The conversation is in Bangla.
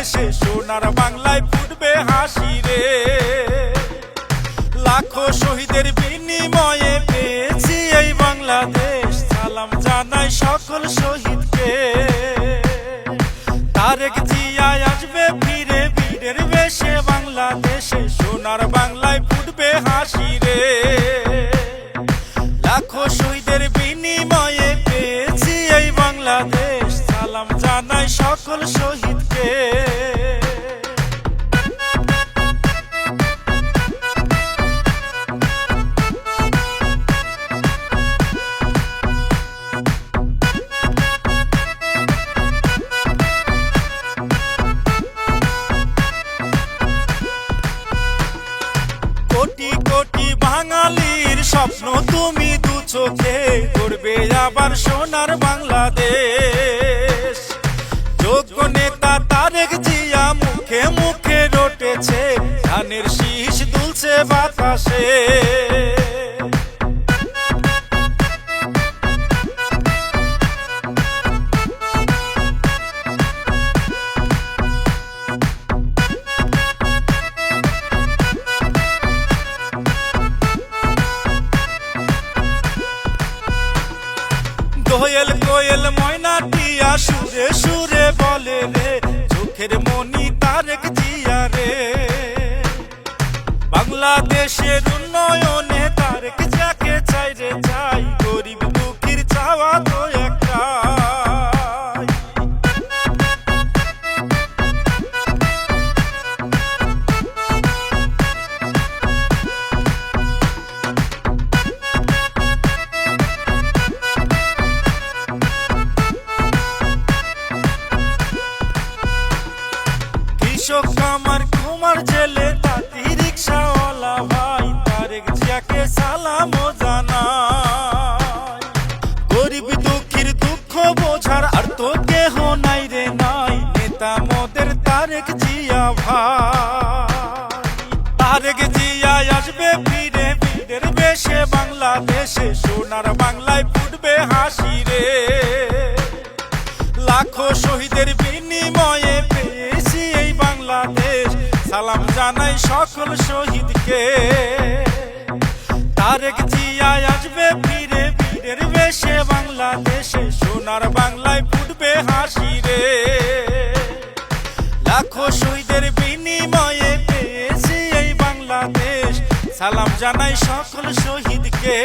বাংলাদেশে সোনার বাংলায় ফুটবে হাসি রে। লাখো শহীদের বিনিময়ে পেয়েছি এই বাংলাদেশ। সালাম জানাই সকল শহীদকে। তারেক জিয়া আসবে ফিরে, বীরের বেশে বাংলাদেশে সোনার বাংলায় ফুটবে হাসি রে। লাখো শহীদের বিনিময়ে পেয়েছি এই বাংলাদেশ। সালাম জানাই সকল শহীদকে স্বপ্ন তুমি দু চোখে করবে আবার সোনার বাংলাদেশ। যোগ্য দোয়েল কোয়েল ময়না টিয়া সুরে সুরে বলে রে চোখের মনি তারেক জিয়া রে। বাংলাদেশের কৃষক আমার কুমার জেলে তাঁতি রিক্সাওয়ালা ভাই তারেক জিয়াকে সালাম জানাই গরিব দুঃখীর দুঃখ বোঝার আর তো কেহ নাই রে, নাই নেতা মোদের তারেক জিয়া ভাই। তারেক জিয়া আসবে ফিরে বীরের বেশে বাংলাদেশে, সোনার বাংলায় ফুটবে হাসি রে লাখো শহীদের বিনিময়ে সালাম জানাই সকল শহীদকে। তারেক জিয়া আসবে ফিরে বীরের বেশে বাংলাদেশে, সোনার বাংলায় ফুটবে হাসি রে লাখো শহীদের বিনিময়ে পেয়েছি এই বাংলাদেশ। সালাম জানাই সকল শহীদকে।